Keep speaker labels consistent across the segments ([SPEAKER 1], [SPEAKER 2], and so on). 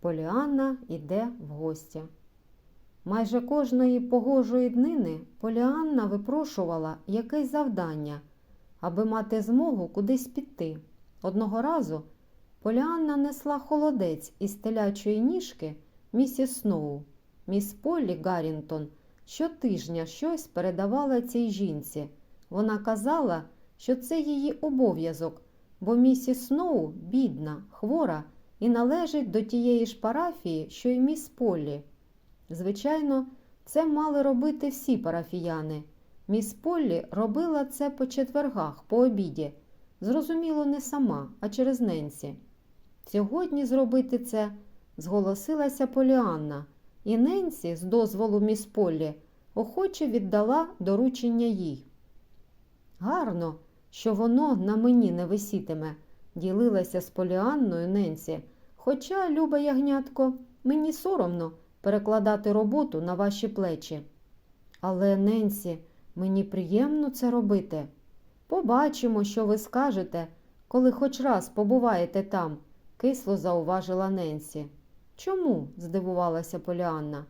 [SPEAKER 1] Поліанна йде в гості. Майже кожної погожої днини Поліанна випрошувала якесь завдання, аби мати змогу кудись піти. Одного разу Поліанна несла холодець із телячої ніжки місіс Сноу. Міс Поллі Гаррінтон щотижня щось передавала цій жінці. Вона казала, що це її обов'язок, бо місіс Сноу бідна, хвора і належить до тієї ж парафії, що й міс Поллі. Звичайно, це мали робити всі парафіяни. Міс Поллі робила це по четвергах, по обіді. Зрозуміло, не сама, а через Ненсі. Сьогодні зробити це зголосилася Поліанна, і Ненсі, з дозволу міс Поллі, охоче віддала доручення їй. Гарно, що воно на мені не висітиме, ділилася з Поліанною Ненсі. Хоча, люба ягнятко, мені соромно перекладати роботу на ваші плечі. Але, Ненсі, мені приємно це робити. Побачимо, що ви скажете, коли хоч раз побуваєте там, кисло зауважила Ненсі. Чому? здивувалася Поліанна.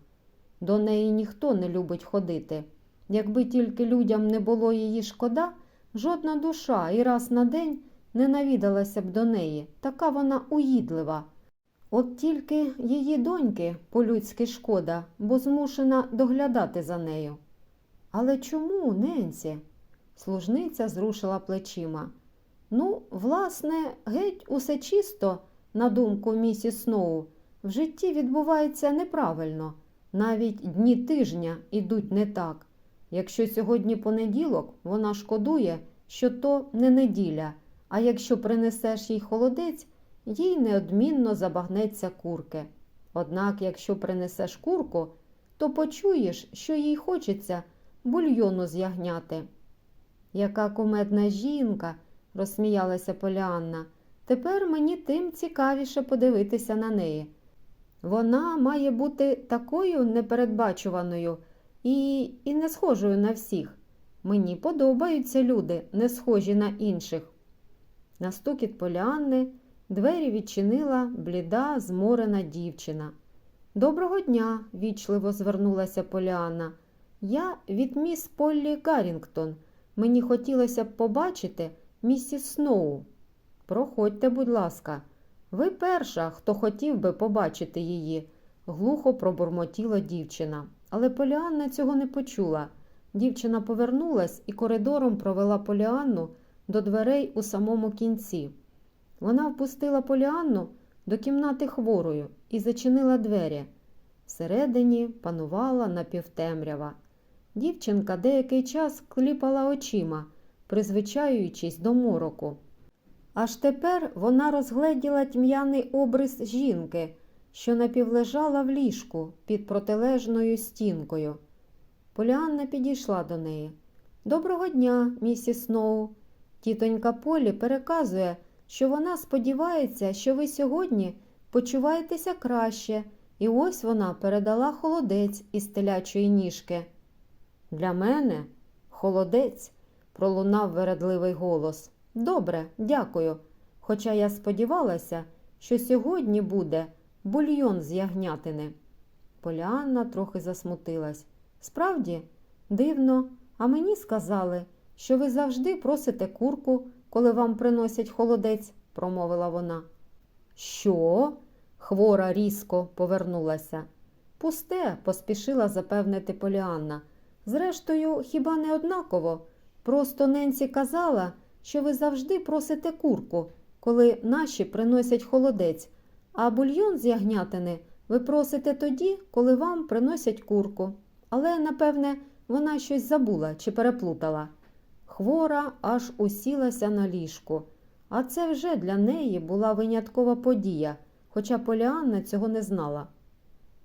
[SPEAKER 1] До неї ніхто не любить ходити. Якби тільки людям не було її шкода, жодна душа і раз на день не навідалася б до неї, така вона уїдлива. От тільки її доньки по-людськи шкода, бо змушена доглядати за нею. Але чому, Ненсі? Служниця зрушила плечима. Ну, власне, геть усе чисто, на думку місіс Сноу, в житті відбувається неправильно. Навіть дні тижня ідуть не так. Якщо сьогодні понеділок, вона шкодує, що то не неділя, а якщо принесеш їй холодець, їй неодмінно забагнеться курки. Однак, якщо принесеш курку, то почуєш, що їй хочеться бульйону з'ягняти. Яка кумедна жінка, розсміялася Поліанна. Тепер мені тим цікавіше подивитися на неї. Вона має бути такою непередбачуваною і, і не схожою на всіх. Мені подобаються люди, не схожі на інших. На стукіт Поліанни двері відчинила бліда, зморена дівчина. Доброго дня, вічливо звернулася Поліанна. Я від міс Поллі Гаррінгтон. Мені хотілося б побачити місіс Сноу. Проходьте, будь ласка. Ви перша, хто хотів би побачити її, глухо пробурмотіла дівчина. Але Поліанна цього не почула. Дівчина повернулась і коридором провела Поліанну до дверей у самому кінці. Вона впустила Поліанну до кімнати хворою і зачинила двері. Всередині панувала напівтемрява. Дівчинка деякий час кліпала очима, призвичаюючись до мороку. Аж тепер вона розгледіла тьмяний обрис жінки, що напівлежала в ліжку під протилежною стінкою. Поліанна підійшла до неї. Доброго дня, місіс Сноу. Тітонька Полі переказує, що вона сподівається, що ви сьогодні почуваєтеся краще, і ось вона передала холодець із телячої ніжки. Для мене холодець, пролунав вередливий голос. Добре, дякую. Хоча я сподівалася, що сьогодні буде бульйон з ягнятини. Поліанна трохи засмутилась. Справді, дивно, а мені сказали, що ви завжди просите курку, коли вам приносять холодець, промовила вона. Що? Хвора різко повернулася. Пусте, поспішила запевнити Поліанна. Зрештою, хіба не однаково? Просто Ненсі казала, що ви завжди просите курку, коли наші приносять холодець, а бульйон з ягнятини ви просите тоді, коли вам приносять курку. Але, напевне, вона щось забула чи переплутала. Хвора аж усілася на ліжку, а це вже для неї була виняткова подія, хоча Поліанна цього не знала.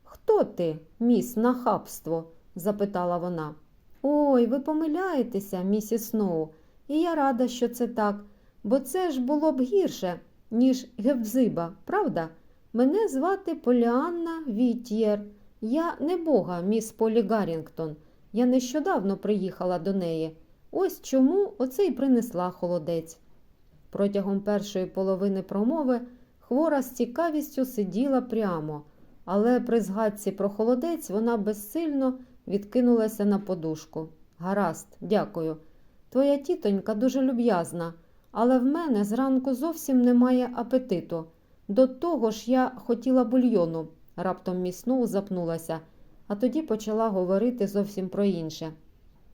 [SPEAKER 1] Хто ти, міс нахабство? запитала вона. Ой, ви помиляєтеся, місіс Сноу, і я рада, що це так, бо це ж було б гірше, ніж Гевзиба, правда? Мене звати Поліанна Вітєр. Я не бога, міс Полі Гаррінгтон. Я нещодавно приїхала до неї. Ось чому оце й принесла холодець. Протягом першої половини промови Хвора з цікавістю сиділа прямо, але при згадці про холодець вона безсильно відкинулася на подушку. Гаразд, дякую. Твоя тітонька дуже люб'язна, але в мене зранку зовсім немає апетиту. До того ж я хотіла бульйону, раптом міцно запнулася, а тоді почала говорити зовсім про інше.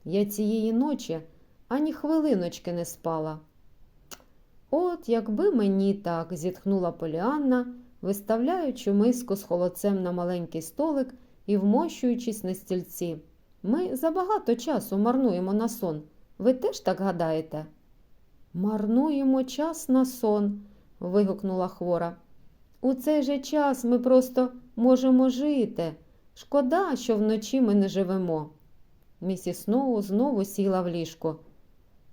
[SPEAKER 1] Я цієї ночі ані хвилиночки не спала. От якби мені так, зітхнула Поліанна, виставляючи миску з холодцем на маленький столик і вмощуючись на стільці. Ми забагато часу марнуємо на сон. Ви теж так гадаєте? Марнуємо час на сон, вигукнула хвора. У цей же час ми просто можемо жити. Шкода, що вночі ми не живемо. Місіс Сноу знову сіла в ліжко.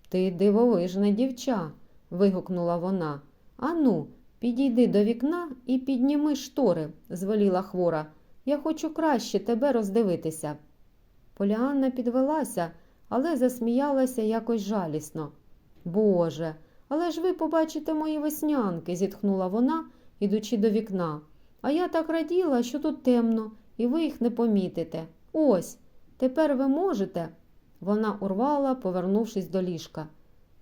[SPEAKER 1] Ти дивовижна дівча, вигукнула вона. Ану, підійди до вікна і підніми штори, звеліла хвора. Я хочу краще тебе роздивитися. Поліанна підвелася, але засміялася якось жалісно. Боже, але ж ви побачите мої веснянки, зітхнула вона, ідучи до вікна. А я так раділа, що тут темно, і ви їх не помітите. Ось, тепер ви можете. Вона урвала, повернувшись до ліжка.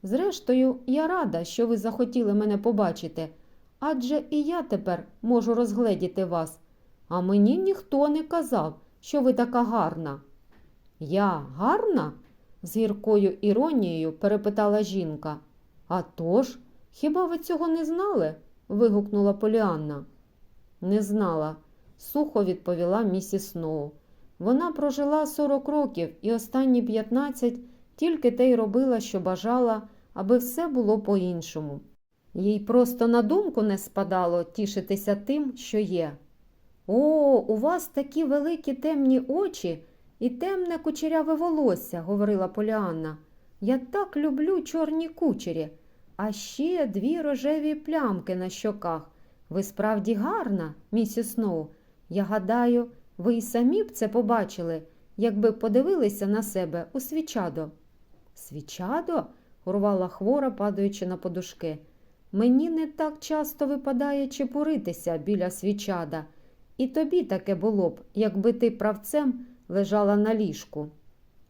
[SPEAKER 1] Зрештою, я рада, що ви захотіли мене побачити, адже і я тепер можу розгледіти вас. А мені ніхто не казав, що ви така гарна. Я гарна? з гіркою іронією перепитала жінка. «А тож, хіба ви цього не знали? вигукнула Поліанна. Не знала, сухо відповіла місіс Сноу. Вона прожила 40 років і останні 15 тільки те й робила, що бажала, аби все було по-іншому. Їй просто на думку не спадало тішитися тим, що є. О, у вас такі великі темні очі і темне кучеряве волосся, говорила Поліанна. Я так люблю чорні кучері, а ще дві рожеві плямки на щоках. Ви справді гарна, місіс Сноу. Я гадаю, ви й самі б це побачили, якби подивилися на себе у свічадо. Свічадо? урвала хвора, падаючи на подушки. Мені не так часто випадає чепуритися біля свічада, і тобі таке було б, якби ти правцем лежала на ліжку.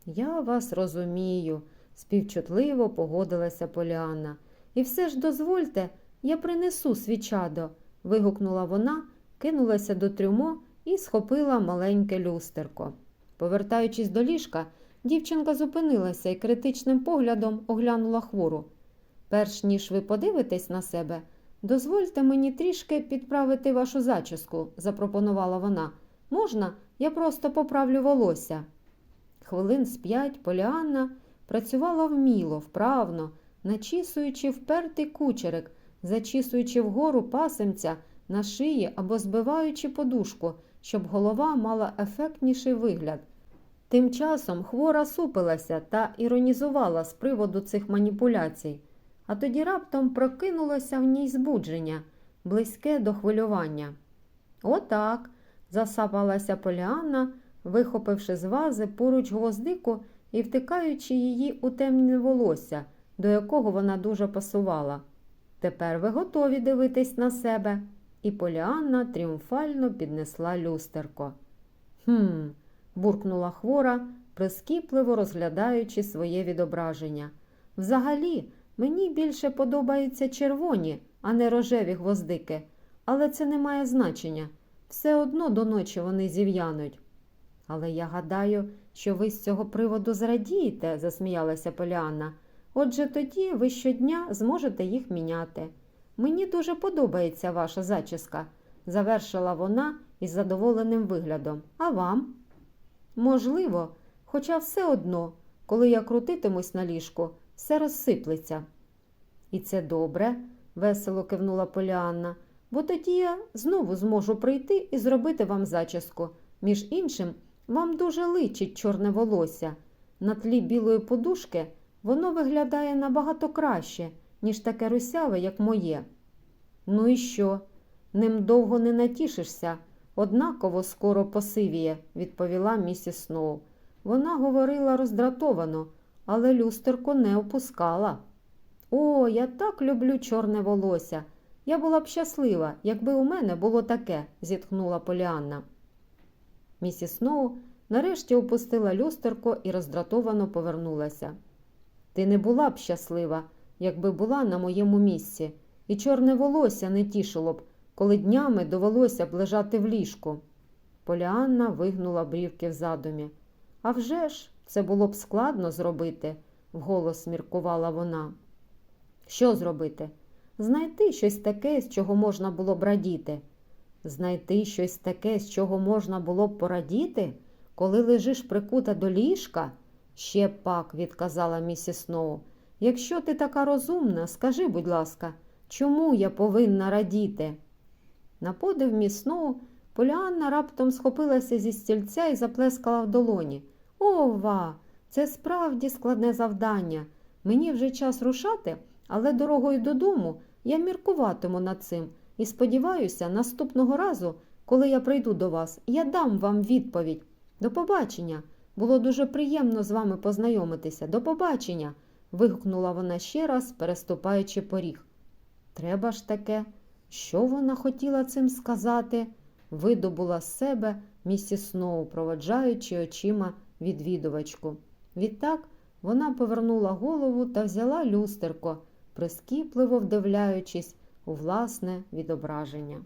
[SPEAKER 1] Я вас розумію, співчутливо погодилася Поліанна. І все ж дозвольте, я принесу свічадо, вигукнула вона, кинулася до трюмо і схопила маленьке люстерко. Повертаючись до ліжка, дівчинка зупинилася і критичним поглядом оглянула хвору. Перш ніж ви подивитесь на себе, дозвольте мені трішки підправити вашу зачіску, запропонувала вона. Можна, я просто поправлю волосся. Хвилин з п'ять Поліанна працювала вміло, вправно, начісуючи впертий кучерик, зачісуючи вгору пасемця на шиї або збиваючи подушку, щоб голова мала ефектніший вигляд. Тим часом хвора супилася та іронізувала з приводу цих маніпуляцій, а тоді раптом прокинулося в ній збудження, близьке до хвилювання. Отак, засапалася Поліанна, вихопивши з вази поруч гвоздику і втикаючи її у темне волосся, до якого вона дуже пасувала. Тепер ви готові дивитись на себе. І Поліанна тріумфально піднесла люстерко. Хм, буркнула хвора, прискіпливо розглядаючи своє відображення. Взагалі, мені більше подобаються червоні, а не рожеві гвоздики, але це не має значення. Все одно до ночі вони зів'януть. Але я гадаю, що ви з цього приводу зрадієте, засміялася Поліанна. Отже тоді ви щодня зможете їх міняти. Мені дуже подобається ваша зачіска, завершила вона із задоволеним виглядом. А вам? Можливо, хоча все одно, коли я крутитимусь на ліжку, все розсиплеться. І це добре, весело кивнула Поліанна, бо тоді я знову зможу прийти і зробити вам зачіску. Між іншим, вам дуже личить чорне волосся. На тлі білої подушки воно виглядає набагато краще, ніж таке русяве, як моє. Ну і що? Ним довго не натішишся, однаково скоро посивіє, відповіла місіс Сноу. Вона говорила роздратовано, але люстерко не опускала. О, я так люблю чорне волосся. Я була б щаслива, якби у мене було таке, зітхнула Поліанна. Місіс Сноу нарешті опустила люстерко і роздратовано повернулася. Ти не була б щаслива, якби була на моєму місці, і чорне волосся не тішило б, коли днями довелося б лежати в ліжку. Поліанна вигнула брівки в задумі. «А вже ж, це було б складно зробити, вголос міркувала вона. Що зробити? Знайти щось таке, з чого можна було б радіти. Знайти щось таке, з чого можна було б порадіти, коли лежиш прикута до ліжка? Ще пак, відказала місіс Сноу. Якщо ти така розумна, скажи, будь ласка, чому я повинна радіти? На подив міс Сноу Поліанна раптом схопилася зі стільця і заплескала в долоні. Ова, це справді складне завдання. Мені вже час рушати, але дорогою додому я міркуватиму над цим і сподіваюся, наступного разу, коли я прийду до вас, я дам вам відповідь. До побачення. Було дуже приємно з вами познайомитися. До побачення. Вигукнула вона ще раз, переступаючи поріг. Треба ж таке. Що вона хотіла цим сказати? видобула з себе місіс Сноу, проводжаючи очима відвідувачку. Відтак вона повернула голову та взяла люстерко, прискіпливо вдивляючись у власне відображення.